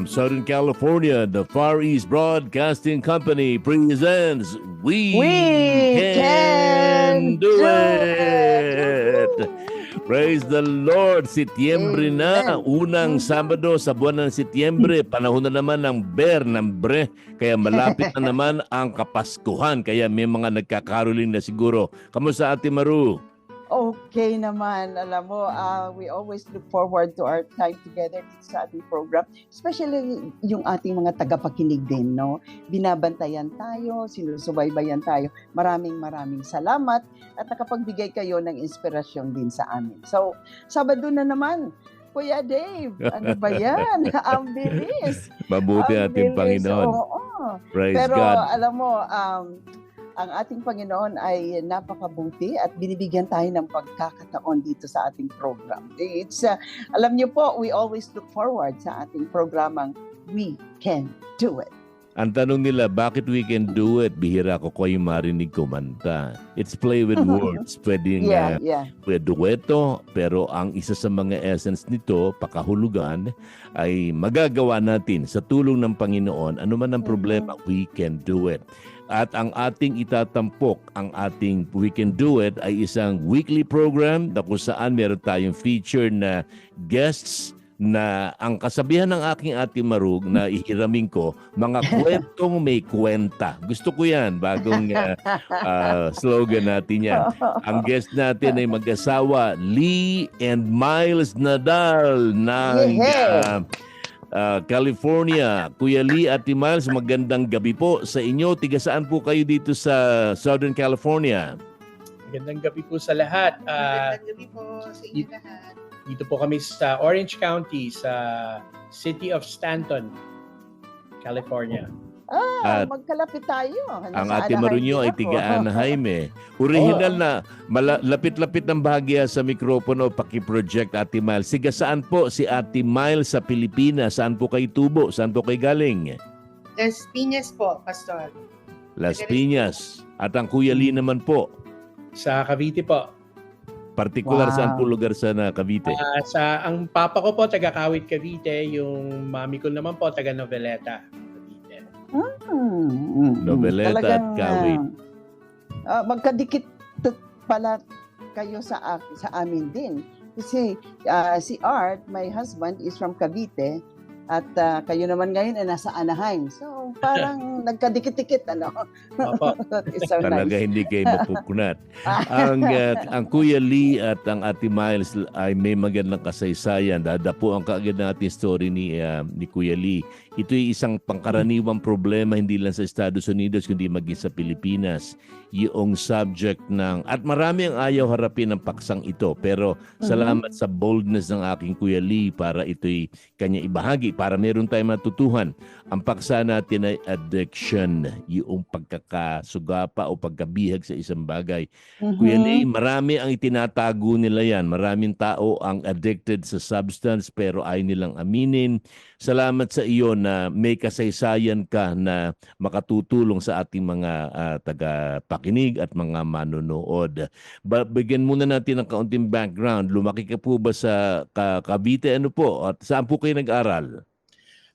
From Southern California, the Far East Broadcasting Company presents We, We Can Can Do Do It! It! Praise the Lord! Setyembre na, unang Sabado sa buwan ng Setyembre. Panahon na naman ng Ber, ng Bre. Kaya malapit na naman ang Kapaskuhan. Kaya may mga nagkakaroling na siguro. Kamusta Ate Maru? Okay naman. Alam mo, ah, we always look forward to our time together dito sa ating program. Especially yung ating mga tagapakinig din, no? Binabantayan tayo, sinusubaybayan tayo. Maraming maraming salamat at nakapagbigay kayo ng inspirasyon din sa amin. So, Sabado na naman. Kuya Dave, ano ba yan? Ang bilis. Mabuti Ang ating bilis. Panginoon. Oo. Praise Pero God. alam mo, um, ang ating Panginoon ay napakabuti at binibigyan tayo ng pagkakataon dito sa ating program. It's, uh, alam niyo po, we always look forward sa ating programang We Can Do It. Ang tanong nila, bakit we can do it? Bihira ko ko yung marinig kumanta. It's play with words. Pwedeng Yeah, uh, yeah. pwede dueto, pero ang isa sa mga essence nito, pakahulugan, ay magagawa natin sa tulong ng Panginoon. Ano man ang problema, we can do it. At ang ating itatampok, ang ating We Can Do It ay isang weekly program na kung saan meron tayong feature na guests na ang kasabihan ng aking ate Marug na ihiramin ko, mga kwentong may kwenta. Gusto ko yan, bagong uh, uh, slogan natin yan. Ang guest natin ay mag-asawa, Lee and Miles Nadal ng uh, uh, California. Kuya Lee at Miles, magandang gabi po sa inyo. Tiga saan po kayo dito sa Southern California? Magandang gabi po sa lahat. Ah, Magandang gabi po sa inyo lahat. Dito po kami sa Orange County sa City of Stanton, California. Ah, At magkalapit tayo. Ang Nasa ate Anaheim Marunyo ay tiga Anaheim eh. Original na mala- lapit-lapit ng bahagya sa mikropono paki-project Ate Miles. Siga saan po si Ate Miles sa Pilipinas? Saan po kayo tubo? Saan po kayo galing? Las Piñas po, Pastor. Las Piñas. At ang Kuya Lee naman po, Sa Cavite po. Partikular Wow. saan po lugar sa na Cavite? Ah, sa ang papa ko po taga Kawit Cavite, yung mami ko naman po taga Noveleta, Cavite. Hmm, hmm, hmm. Noveleta at Talagang, Kawit. ah, ah, magkadikit pala kayo sa sa amin din. Kasi ah, si Art, my husband, is from Cavite at ah, kayo naman ngayon ay nasa Anaheim. So parang nagkadikit-dikit ano. It's so Talaga nice. hindi kayo mapukunat. ang uh, ang Kuya Lee at ang Ate Miles ay may magandang kasaysayan. Dadapo ang kaagad natin story ni uh, ni Kuya Lee. Ito ay isang pangkaraniwang problema hindi lang sa Estados Unidos kundi maging sa Pilipinas. Yung subject ng at marami ang ayaw harapin ng paksang ito pero salamat sa boldness ng aking Kuya Lee para ito'y kanya ibahagi para meron tayong matutuhan. Ang paksa natin ay addiction, yung pagkakasugapa o pagkabihag sa isang bagay. Kuya Mhm. Lee, marami ang itinatago nila yan. Maraming tao ang addicted sa substance pero ay nilang aminin. Salamat sa iyo na may kasaysayan ka na makatutulong sa ating mga ah, tagapakinig at mga manonood. Ba- bigyan muna natin ng kaunting background. Lumaki ka po ba sa Ka- Cavite? Ano po? At saan po kayo nag-aral?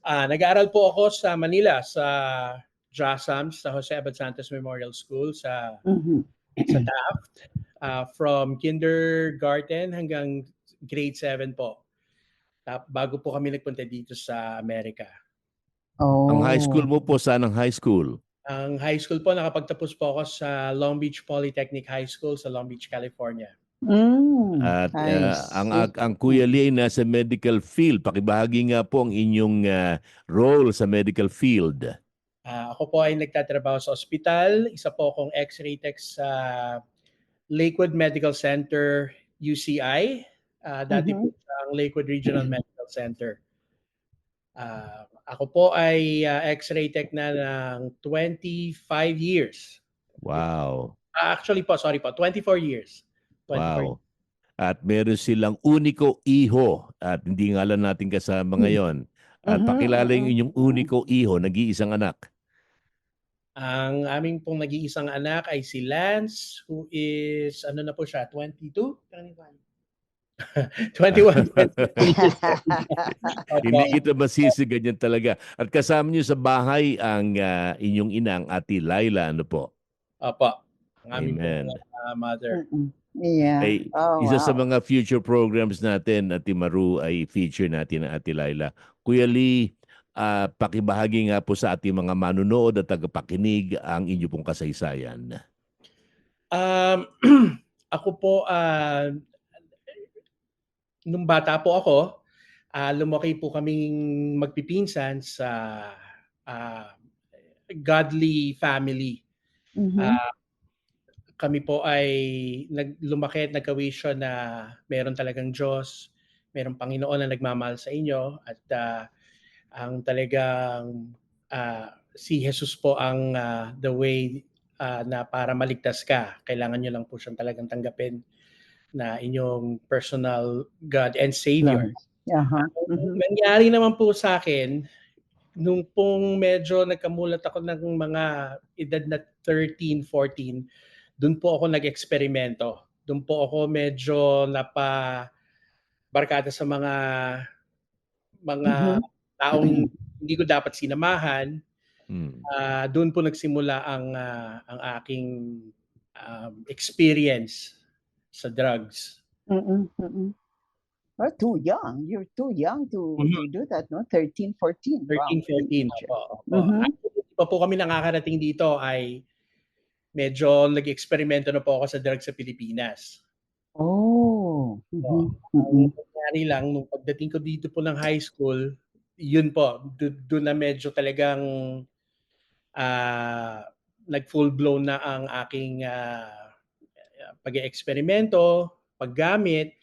Ah, nag-aaral po ako sa Manila sa JASAM, sa Jose Abad Santos Memorial School sa Mhm. sa Taft. Ah, from kindergarten hanggang grade 7 po. Tap, bago po kami nagpunta dito sa Amerika. Oh. Ang high school mo po, saan ang high school? Ang high school po, nakapagtapos po ako sa Long Beach Polytechnic High School sa Long Beach, California. Mm, At I uh, ang, see. ang ang Kuya Lee ay nasa medical field. Pakibahagi nga po ang inyong uh, role sa medical field. Ah, ako po ay nagtatrabaho sa ospital. Isa po akong x-ray tech sa Lakewood Medical Center, UCI. Ah, dati Mhm. po sa Lakewood Regional Medical Center. Ah, ako po ay ah, x-ray tech na ng 25 years. Wow. Ah, actually po, sorry po, 24 years. 24 Wow. At meron silang uniko iho at hindi nga lang natin kasama ngayon. At Mhm, pakilala yung mhm, inyong uniko iho, nag-iisang anak. Ang aming pong nag-iisang anak ay si Lance, who is, ano na po siya, 22? 21. 21. 22. Hindi kita masisi ganyan talaga. At kasama niyo sa bahay ang ah, inyong inang Ate Laila, ano po? Opo. Ang aming Amen. pong ah, mother. Mm-mm. Yeah. Ay, Oh, isa sa wow. mga future programs natin, Ate Maru, ay feature natin ang Ate Laila. Kuya Lee, ah, pakibahagi nga po sa ating mga manunood at tagapakinig ang inyo pong kasaysayan. Um, ako po, ah, nung bata po ako, ah, lumaki po kaming magpipinsan sa ah, godly family. Mhm. Ah, kami po ay nag, lumaki at nagka-vision na meron talagang Diyos, meron Panginoon na nagmamahal sa inyo at ah, ang talagang ah, si Jesus po ang ah, the way ah, na para maligtas ka. Kailangan nyo lang po siyang talagang tanggapin na inyong personal God and Savior. Aha. Ang Mhm. nangyari naman po sa akin, nung pong medyo nagkamulat ako ng mga edad na 13, 14, doon po ako nag-eksperimento. Doon po ako medyo napa barkada sa mga mga Mhm. taong hindi ko dapat sinamahan. Hmm. Ah, doon po nagsimula ang ah, ang aking um, experience sa drugs. Mm-mm, mm-mm. Well, too young. You're too young to, to Mhm. do that, no? 13, 14. 13, 14. Wow. Opo, opo. Mhm. Actually, pa po kami nakakarating dito ay medyo nag-eksperimento na po ako sa drugs sa Pilipinas. Oh. Mhm, Ang mhm. nangyari lang, nung pagdating ko dito po ng high school, yun po, do- doon na medyo talagang ah, nag-full blown na ang aking ah, pag-eksperimento, paggamit,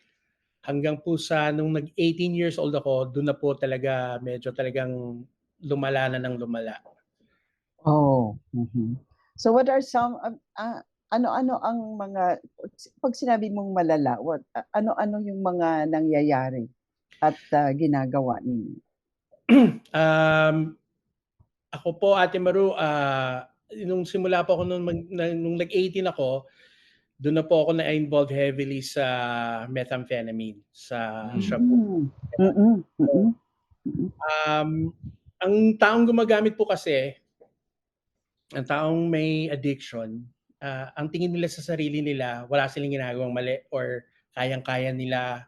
hanggang po sa nung nag-18 years old ako, doon na po talaga medyo talagang lumala na ng lumala. Oh. mhm. So what are some um, ah, ano-ano ang mga pag sinabi mong malala, what ah, ano-ano yung mga nangyayari at ah, ginagawa ninyo? Um, ako po, Ate Maru, ah, nung simula po ako nung, mag, nung nag-18 ako, doon na po ako na-involve heavily sa methamphetamine, sa Mm. shabu. Mm. Mm-mm, mm-mm. Um, ang taong gumagamit po kasi, ang taong may addiction, ah, ang tingin nila sa sarili nila, wala silang ginagawang mali or kayang-kaya nila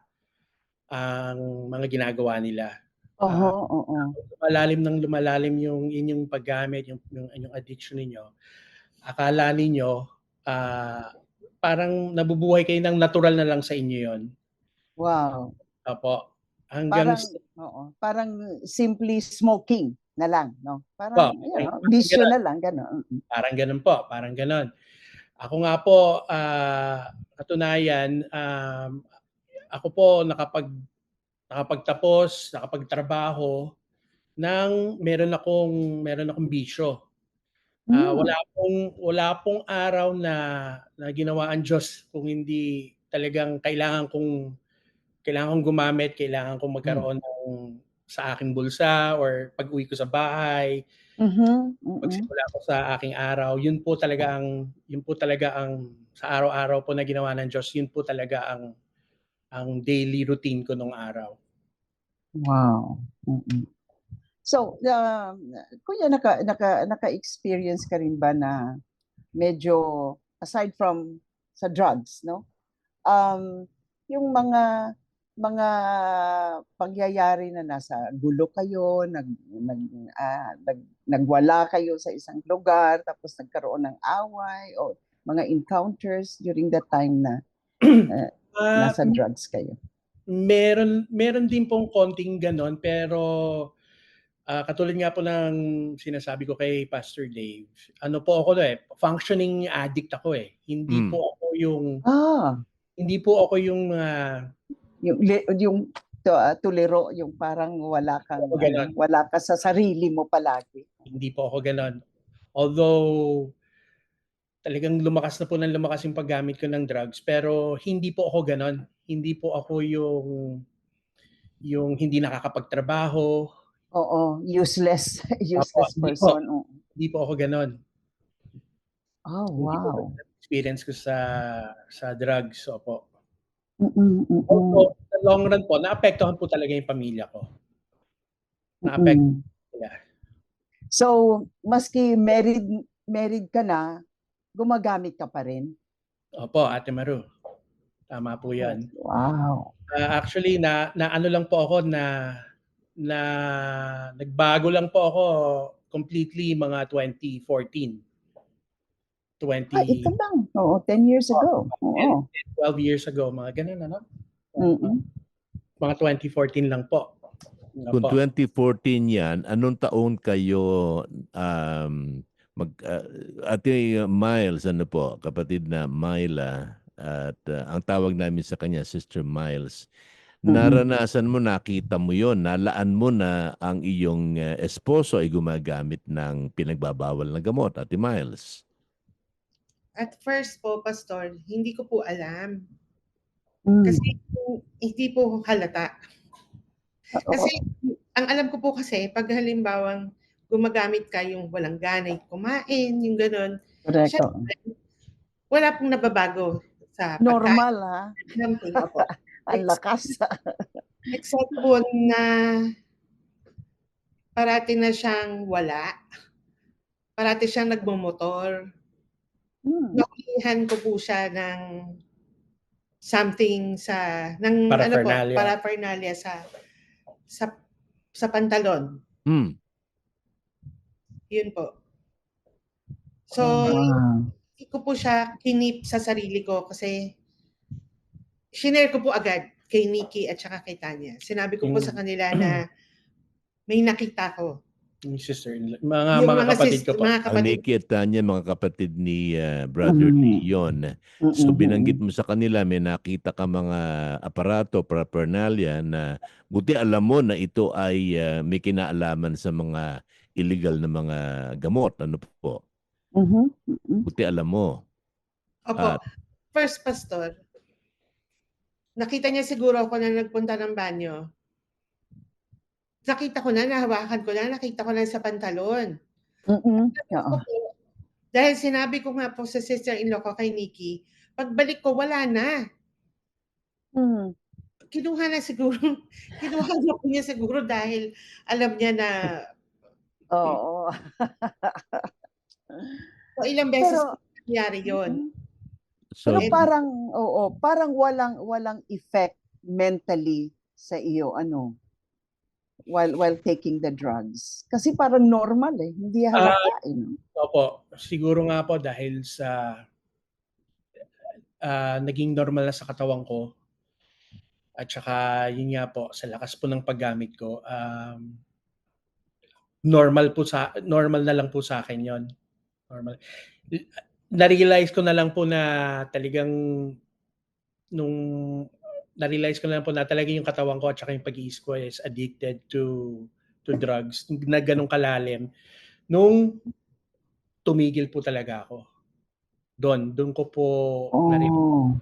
ang mga ginagawa nila. Oo, oo. lumalalim ng lumalalim yung inyong paggamit, yung, yung inyong addiction ninyo, akala ninyo, ah, parang nabubuhay kayo ng natural na lang sa inyo yon. Wow. Apo. Hanggang Parang oo, parang simply smoking na lang, no? Parang you know, parang bisyo ganun. na lang gano'n. Mm. parang ganun po, parang ganun. Ako nga po, ah, katunayan, um, ako po nakapag nakapagtapos, nakapagtrabaho ng meron akong meron akong bisyo. Ah, Mm. wala pong wala pong araw na na ginawa ang Diyos kung hindi talagang kailangan kong kailangan kong gumamit, kailangan kong magkaroon ng sa aking bulsa or pag-uwi ko sa bahay, Mhm, mm. pagsimula ko sa aking araw, yun po talaga ang yun po talaga ang sa araw-araw po na ginawa ng Diyos, yun po talaga ang ang daily routine ko nung araw. Wow. Mm. So, um, kuya naka naka naka-experience ka rin ba na medyo aside from sa drugs, no? Um, yung mga mga pangyayari na nasa gulo kayo, nag nag, ah, nag- nagwala kayo sa isang lugar tapos nagkaroon ng away o mga encounters during that time na Ah, nasa drugs kayo. Meron meron din pong konting ganon pero ah, katulad nga po ng sinasabi ko kay Pastor Dave, ano po ako eh, functioning addict ako eh. Hindi Mm. po ako yung Ah, hindi po ako yung ah, yung yung to, ah, tuliro yung parang wala kang ano, wala ka sa sarili mo palagi. hindi po ako ganon. Although talagang lumakas na po ng lumakas yung paggamit ko ng drugs pero hindi po ako ganon. Hindi po ako yung yung hindi nakakapagtrabaho. Oo, useless. useless hindi po. person. oo. Hindi po ako ganon. Oh, Hindi po wow. experience ko sa sa drugs. Opo. Mm-mm, mm-mm. Also, sa long run po, naapektuhan po talaga yung pamilya ko. Naapektuhan Mm. sila. So, maski married married ka na, gumagamit ka pa rin? Opo, Ate Maru. Tama po yan. Wow. Ah, actually, na, na ano lang po ako na na nagbago lang po ako completely mga 2014. 20, Ah, ito lang. Oo, 10 years ago. Oo. 12 years ago, mga ganun, ano? Mm-mm. Mga 2014 lang po. Ano Kung po. 2014 yan, anong taon kayo um, mag uh, Ate Miles ano po, kapatid na Myla at uh, ang tawag namin sa kanya Sister Miles. Mhm. Naranasan mo, nakita mo yon, nalaan mo na ang iyong uh, esposo ay gumagamit ng pinagbabawal na gamot, Ate Miles. At first po, Pastor, hindi ko po alam. Mm. Kasi hindi po halata. Kasi ang alam ko po kasi, pag halimbawang gumagamit ka yung walang ganay kumain, yung gano'n, Correct. siya- oo. wala pong nababago sa pagkain. Normal ha. Po. Ang lakas. Except po na parati na siyang wala. Parati siyang nagmumotor. Hmm. nakulihan ko po siya ng something sa ng Paraphernalia. ano po, paraphernalia sa sa sa pantalon. Hmm. Yun po. So, hindi ko po siya kinip sa sarili ko kasi shinare ko po agad kay Nikki at saka kay Tanya. Sinabi ko po Mm. sa kanila na may nakita ko. Yung sister, mga, Yung mga, kapatid sis- ko po. mga Ang kapatid Nikki at Tanya, mga kapatid ni uh, Brother Mm. Leon. So binanggit mo sa kanila, may nakita ka mga aparato, paraphernalia na buti alam mo na ito ay uh, may kinalaman sa mga illegal na mga gamot. Ano po? Mhm, mhm. Buti alam mo. Opo. Ah. First pastor, nakita niya siguro ako na nagpunta ng banyo. Nakita ko na, nahawakan ko na, nakita ko na sa pantalon. Mm-mm. Oo. Dahil sinabi ko nga po sa sister-in-law ko kay Nikki, pagbalik ko, wala na. Hmm. Kinuha na siguro, kinuha na po niya siguro dahil alam niya na Oo. so, ilang beses Pero- nangyari yon. Mhm. So, Pero parang oo, parang walang walang effect mentally sa iyo ano while while taking the drugs. Kasi parang normal eh, hindi halata eh. no? Opo, siguro nga po dahil sa ah, naging normal na sa katawan ko at saka yun nga po sa lakas po ng paggamit ko um, normal po sa normal na lang po sa akin yon normal na-realize ko na lang po na talagang nung na-realize ko na lang po na talaga yung katawan ko at saka yung pag-iisip ko is addicted to to drugs na ganong kalalim nung tumigil po talaga ako. Doon, doon ko po Oh.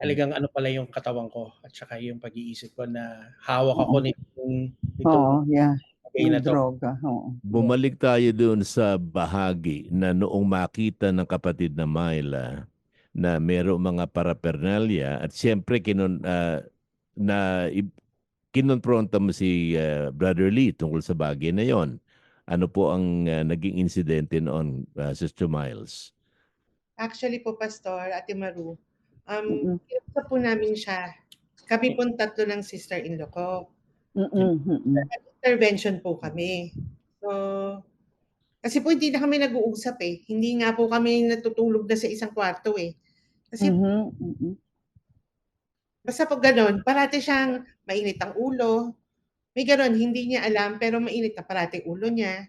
talagang ano pala yung katawan ko at saka yung pag-iisip ko na hawak ako nitong, nitong Oo, yeah. Bagay na to. droga. Oo. bumalik tayo doon sa bahagi na noong makita ng kapatid na Myla na mayroong mga paraphernalia at siyempre kinon, ah, na kinonfronta mo si ah, Brother Lee tungkol sa bagay na yon. Ano po ang ah, naging insidente noon, ah, Sister Miles? Actually po, Pastor, Ate Maru, um, kinusap po namin siya. Kami po tatlo ng sister-in-law ko. Mm-mm. Intervention po kami. So, kasi po hindi na kami nag-uusap eh. Hindi nga po kami natutulog na sa isang kwarto eh. Kasi Mhm, mhm. basta po ganun, parati siyang mainit ang ulo. May ganun, hindi niya alam pero mainit na parati ulo niya.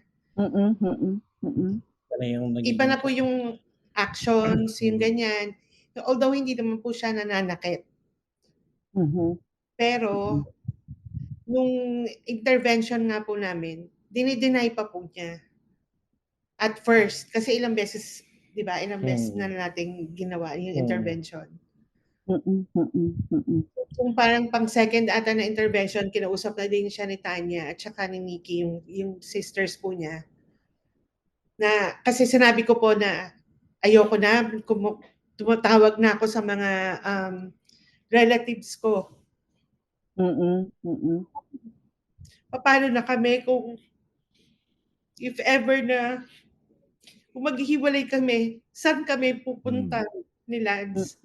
Iba na yung naging- Iba na po yung actions, yung ganyan. Although hindi naman po siya nananakit. Mhm. Pero, nung intervention nga po namin, dinideny pa po niya. At first, kasi ilang beses 'di ba? Ilang beses Hmm. na nating ginawa yung Hmm. intervention. Mm, mm, mm. Kung parang pang second ata na intervention, kinausap na din siya ni Tanya at saka ni Nikki, yung, yung sisters po niya. Na, kasi sinabi ko po na ayoko na, kumu- tumatawag na ako sa mga um, relatives ko. Mm, mm. Paano na kami kung if ever na kung maghihiwalay kami, saan kami pupunta ni Lance?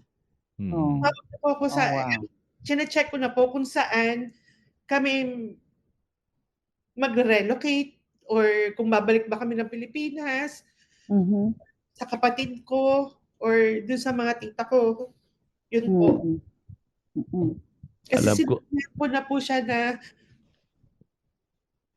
Hmm. Oh. po ako Oh, sa, wow. check ko na po kung saan kami mag-relocate or kung babalik ba kami ng Pilipinas Mhm. sa kapatid ko or dun sa mga tita ko. Yun po. Mm, mm. Kasi Alam ko- ko na po siya na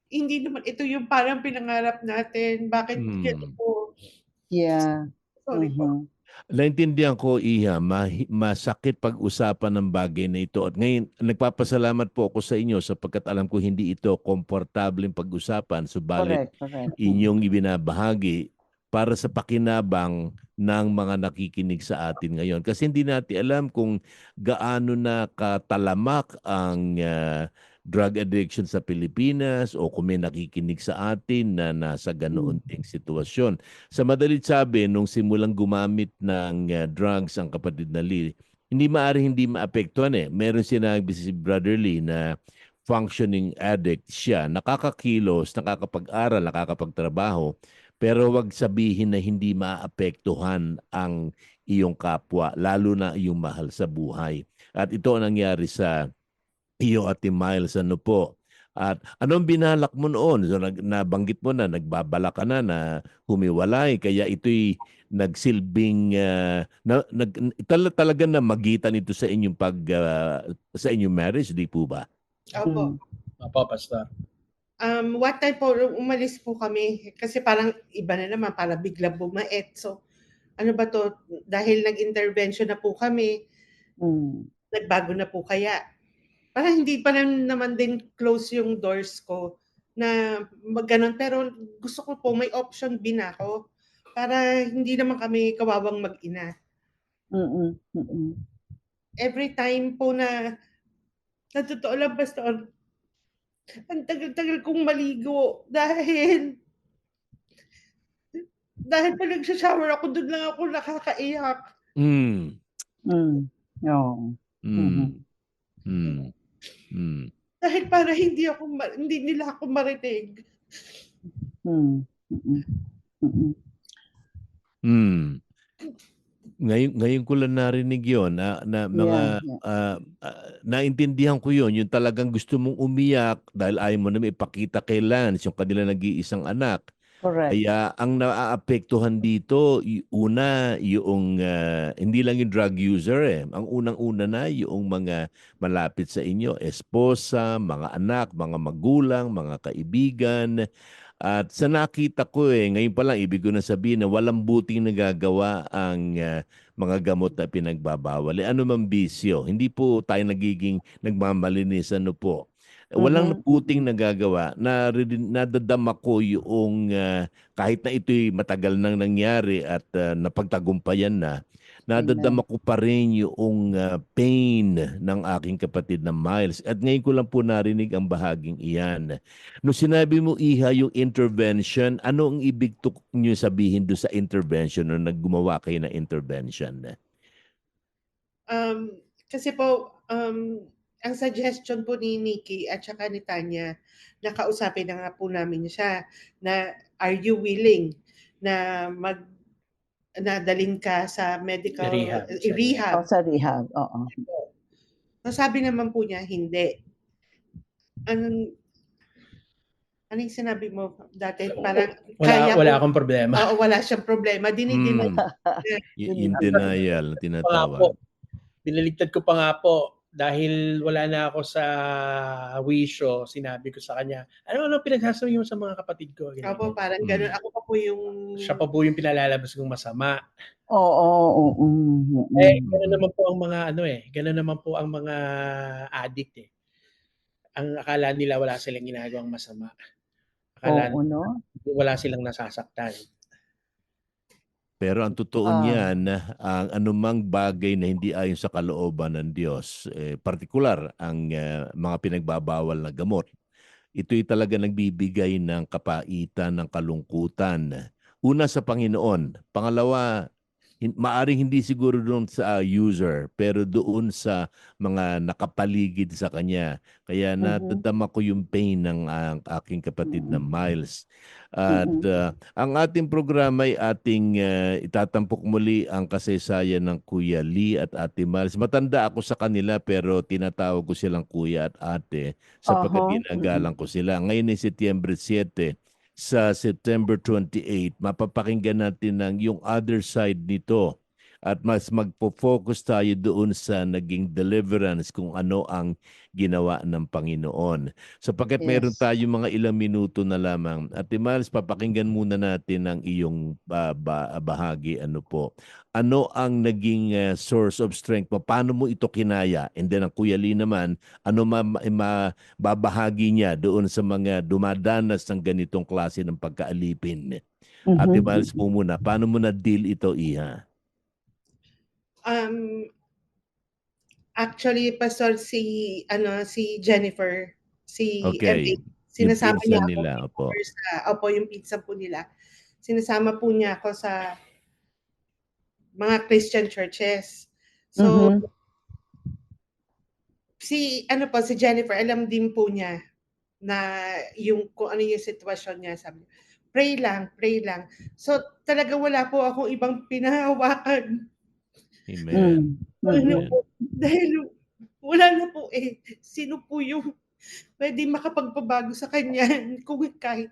hindi naman ito yung parang pinangarap natin. Bakit Hmm. ganito po? Yeah. Sorry po. Mhm. Naintindihan ko, Iha, mahi- masakit pag-usapan ng bagay na ito. At ngayon, nagpapasalamat po ako sa inyo sapagkat alam ko hindi ito komportableng pag-usapan. Subalit, Correct, correct. inyong ibinabahagi para sa pakinabang ng mga nakikinig sa atin ngayon. Kasi hindi natin alam kung gaano na katalamak ang ah, drug addiction sa Pilipinas o kung may nakikinig sa atin na nasa ganoon ding sitwasyon. Sa madalit sabi, nung simulang gumamit ng ah, drugs ang kapatid na Lee, hindi maaari hindi maapektuhan eh. Meron sinabi si Brother Lee na functioning addict siya, nakakakilos, nakakapag-aral, nakakapagtrabaho, pero wag sabihin na hindi maapektuhan ang iyong kapwa, lalo na iyong mahal sa buhay. At ito ang nangyari sa iyo at Miles, ano po. At anong binalak mo noon? So, nag, nabanggit mo na, nagbabala ka na na humiwalay, kaya ito'y nagsilbing, ah, na, nag, tal- talaga na magitan ito sa inyong pag, ah, sa inyong marriage, di po ba? Opo. Opo, Pastor. Um, what time po, umalis po kami. Kasi parang iba na naman, para bigla bumait. So, ano ba to? Dahil nag-intervention na po kami, Mm. nagbago na po kaya. Parang hindi pa rin naman din close yung doors ko na mag ganun. Pero gusto ko po may option B na ako para hindi naman kami kawawang mag-ina. Mm, mm. Every time po na na totoo lang pastor, ang tagal-tagal kong maligo dahil dahil pag nagsha-shower ako, doon lang ako nakakaiyak. Mm. Mm. Oo. Mm. Mm. Mm. Dahil para hindi ako ma- hindi nila ako marinig. Mm. Mm. Mm. Ngayon, ngayon ko lang narinig yon na, na mga Yeah, ah, ah, naintindihan ko yon yung talagang gusto mong umiyak dahil ayaw mo na ipakita kay Lance yung kanila nag-iisang anak. Correct. Kaya ang naaapektuhan dito, y- una, yung ah, hindi lang yung drug user eh. Ang unang-una na yung mga malapit sa inyo, esposa, mga anak, mga magulang, mga kaibigan. At sa nakita ko eh, ngayon pa lang, ibig ko na sabihin na walang buting nagagawa ang ah, mga gamot na pinagbabawal. Eh, ano mang bisyo, hindi po tayo nagiging nagmamalinis, ano po. Walang Mhm. buting nagagawa. Naridin- Nadadama ko yung ah, kahit na ito'y matagal nang nangyari at ah, napagtagumpayan na, nadadama ko pa rin yung ah, pain ng aking kapatid na Miles. At ngayon ko lang po narinig ang bahaging iyan. No sinabi mo, Iha, yung intervention, ano ang ibig to nyo sabihin do sa intervention o naggumawa kayo ng intervention? Um, kasi po, um, ang suggestion po ni Nikki at saka ni Tanya, nakausapin na nga po namin siya na are you willing na mag nadalin ka sa medical Rehab. eh, rehab. Oh, sa rehab. Oo. So, sabi naman po niya, hindi. Anong, anong sinabi mo dati? Parang Wala, kaya wala ko- akong problema. Oo, wala siyang problema. Dinidinay Mm. Y- in denial na po, tinatawag. binaligtad ko pa nga po dahil wala na ako sa wisyo, sinabi ko sa kanya, ano ano pinagsasabi mo sa mga kapatid ko? Ganyan. Opo, parang Mm. ganun. Ako pa po yung... Siya pa po yung pinalalabas kong masama. Oo, oo, oo. Mm, mm. Eh, gano'n naman po ang mga ano eh, gano'n naman po ang mga addict eh. Ang akala nila wala silang ginagawang masama. Akala Oo, no? wala silang nasasaktan. Pero ang totoo Ah. niyan, ang anumang bagay na hindi ayon sa kalooban ng Diyos, eh, partikular ang eh, mga pinagbabawal na gamot, ito'y talaga nagbibigay ng kapaitan, ng kalungkutan. Una sa Panginoon. Pangalawa, maaring hindi siguro doon sa uh, user, pero doon sa mga nakapaligid sa kanya. Kaya Mhm. natadama ko yung pain ng ah, aking kapatid na Mm. Miles. At ah, ang ating programa ay ating ah, itatampok muli ang kasaysayan ng Kuya Lee at Ate Miles. Matanda ako sa kanila pero tinatawag ko silang Kuya at Ate sapagkat Aha. ginagalang ko sila. Ngayon ay Setyembre 7 sa September 28, mapapakinggan natin ang yung other side nito at mas magpo-focus tayo doon sa naging deliverance kung ano ang ginawa ng Panginoon. Sapagkat meron Yes. tayo mga ilang minuto na lamang. At Miles, papakinggan muna natin ang iyong ah, ba- bahagi. Ano po? Ano ang naging ah, source of strength mo? Paano mo ito kinaya? And then ang Kuya Lee naman, ano ma, ma- babahagi niya doon sa mga dumadanas ng ganitong klase ng pagkaalipin? Ate Mhm. Miles po muna, paano mo na-deal ito, Iha? Um, actually, Pastor, si, ano, si Jennifer, si Okay. MA, sinasama pinsan niya ako nila, opo. sa, opo, yung pizza po nila. Sinasama po niya ako sa mga Christian churches. So, Mhm. si, ano po, si Jennifer, alam din po niya na yung, kung ano yung sitwasyon niya. Sabi niya, pray lang, pray lang. So, talaga wala po akong ibang pinahawakan. Amen. Mm. Na Amen. po. Dahil wala na po eh. Sino po yung pwede makapagpabago sa kanya kung kahit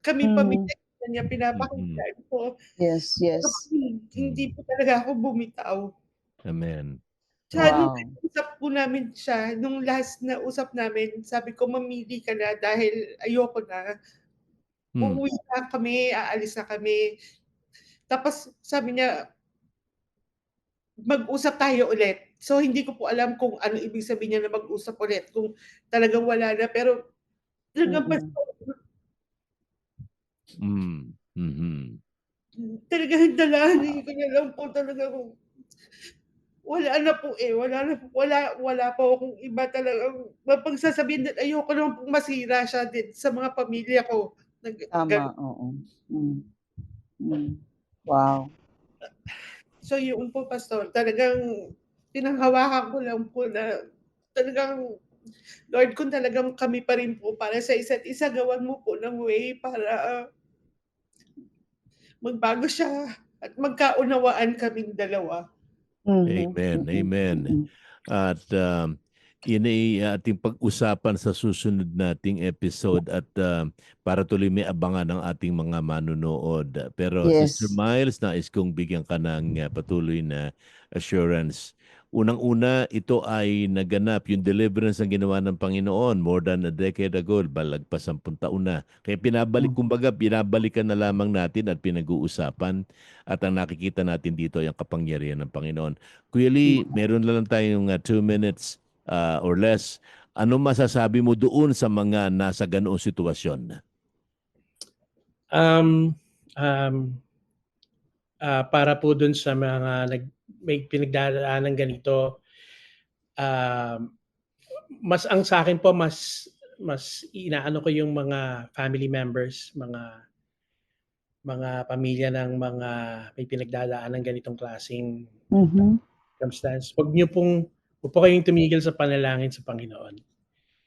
kami Mm. pamilya niya pinapakinggan ko. Yes, yes. Kapag Hindi po talaga ako bumitaw. Amen. Nung Wow. usap po namin siya, nung last na usap namin, sabi ko mamili ka na dahil ayoko na. Hmm. Uuwi na kami, aalis na kami. Tapos sabi niya, mag-usap tayo ulit. So hindi ko po alam kung ano ibig sabihin niya na mag-usap ulit. Kung talagang wala na. Pero talagang Mm-mm. pastor, Mm. Mhm. talagang dalahanin ko na lang po talaga kung wala na po eh. Wala na po. Wala, wala po akong iba talagang mapagsasabihin din. Ayoko naman pong masira siya din sa mga pamilya ko. Nag- Tama, gan- oo. Mm. Mm. Wow. So yun po, Pastor, talagang pinanghawakan ko lang po na talagang Lord, kung talagang kami pa rin po para sa isa't isa, gawan mo po ng way para magbago siya at magkaunawaan kaming dalawa. Mhm. Amen, Mhm. amen. Mhm. At um, yun ay ating pag-usapan sa susunod nating episode at um, para tuloy may abangan ng ating mga manunood. Pero Yes. Sister Miles, nais kong bigyan ka ng uh, patuloy na assurance. Unang-una, ito ay naganap yung deliverance ang ginawa ng Panginoon more than a decade ago, balagpas sampung taon na. Kaya pinabalik, kumbaga, pinabalikan na lamang natin at pinag-uusapan at ang nakikita natin dito ay ang kapangyarihan ng Panginoon. Kuya Lee, meron na lang tayong uh, two minutes uh, or less. Ano masasabi mo doon sa mga nasa ganoong sitwasyon? Um, um, ah, para po dun sa mga nag, may pinagdadaanan ganito, um, mas ang sa akin po mas mas inaano ko yung mga family members, mga mga pamilya ng mga may pinagdadaanan ganitong klaseng Mhm. circumstance. Huwag niyo pong huwag po kayong tumigil sa panalangin sa Panginoon.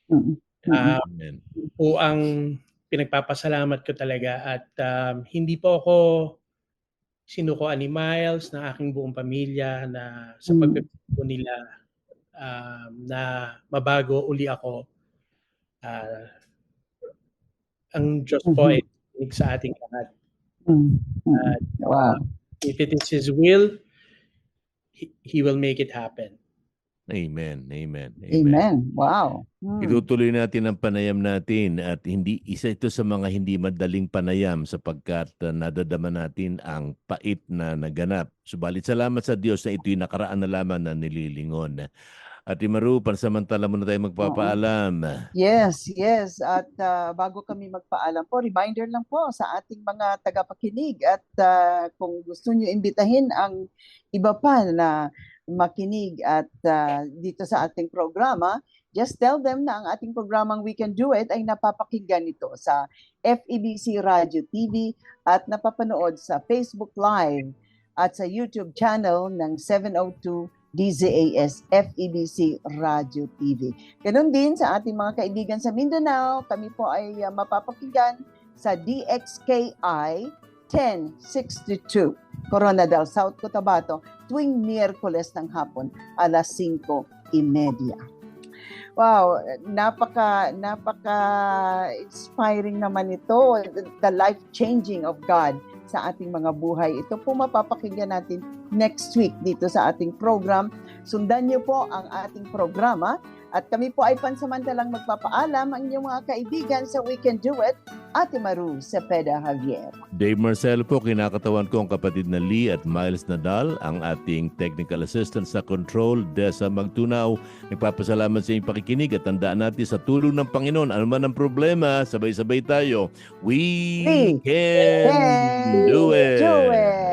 Mhm. Ah, Amen. po ang pinagpapasalamat ko talaga at um, hindi po ako sinukuan ni Miles ng aking buong pamilya na sa Mm. pagpipili po nila um, na mabago uli ako. Ah, ang Diyos po Mhm. ay tinig sa ating lahat. At Wow. if it is His will, He, he will make it happen. Amen. Amen. Amen. Wow. Mm. Itutuloy natin ang panayam natin at hindi isa ito sa mga hindi madaling panayam sapagkat uh, nadadama natin ang pait na naganap. Subalit salamat sa Diyos na ito'y nakaraan na lamang na nililingon. Ate Maru, pansamantala muna tayo magpapaalam. Yes, yes. At ah, bago kami magpaalam po, reminder lang po sa ating mga tagapakinig at ah, kung gusto nyo imbitahin ang iba pa na makinig at ah, dito sa ating programa, just tell them na ang ating programang We Can Do It ay napapakinggan ito sa FEBC Radio TV at napapanood sa Facebook Live at sa YouTube channel ng 702 DZAS FEBC Radio TV. Ganon din sa ating mga kaibigan sa Mindanao, kami po ay uh, mapapakinggan sa DXKI 1062 Coronadal, South Cotabato tuwing Miyerkules ng hapon alas 5.30. Wow, napaka napaka inspiring naman ito, the life changing of God sa ating mga buhay. Ito po mapapakinggan natin next week dito sa ating program. Sundan niyo po ang ating programa at kami po ay pansamantalang magpapaalam ang inyong mga kaibigan sa We Can Do It, Ate Maru Cepeda Javier. Dave Marcelo po, kinakatawan ko ang kapatid na Lee at Miles Nadal, ang ating technical assistant sa control, Desa Magtunaw. Nagpapasalamat sa inyong pakikinig at tandaan natin sa tulong ng Panginoon, ano man ang problema, sabay-sabay tayo. We, We can, do it! Do it!